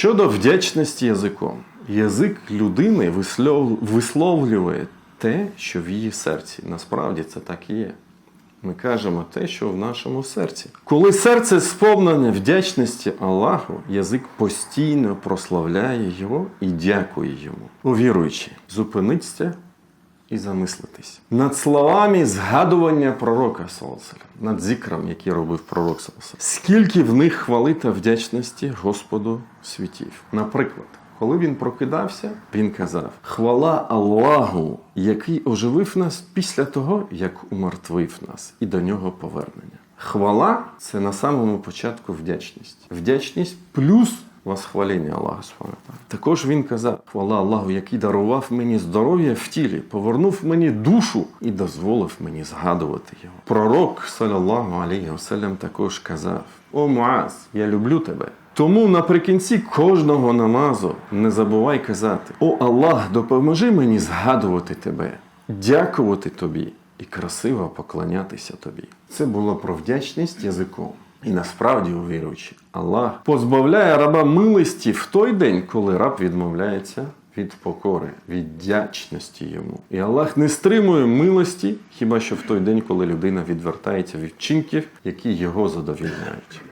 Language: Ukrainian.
Щодо вдячності язиком, язик людини висловлює те, що в її серці. Насправді це так і є. Ми кажемо те, що в нашому серці. Коли серце сповнене вдячності Аллаху, язик постійно прославляє його і дякує йому. Увіруючи, зупиниться і замислитись над словами згадування пророка Саласаля, над зікрам, який робив пророк Саласаля. Скільки в них хвали та вдячності Господу світів. Наприклад, коли він прокидався, він казав: Хвала Аллаху, який оживив нас після того, як умертвив нас, і до нього повернення. Хвала це на самому початку вдячність. Вдячність плюс восхвалення Аллаха. Також він казав: Хвала Аллаху, який дарував мені здоров'я в тілі, повернув мені душу і дозволив мені згадувати його. Пророк, саллаллаху алейхі васелям, також казав: О Муаз, я люблю тебе. Тому наприкінці кожного намазу не забувай казати: О Аллах, допоможи мені згадувати тебе, дякувати тобі і красиво поклонятися тобі. Це було про вдячність язиком. І насправді, увіруючи, Аллах позбавляє раба милості в той день, коли раб відмовляється від покори, від вдячності йому. І Аллах не стримує милості, хіба що в той день, коли людина відвертається від вчинків, які його задовільняють.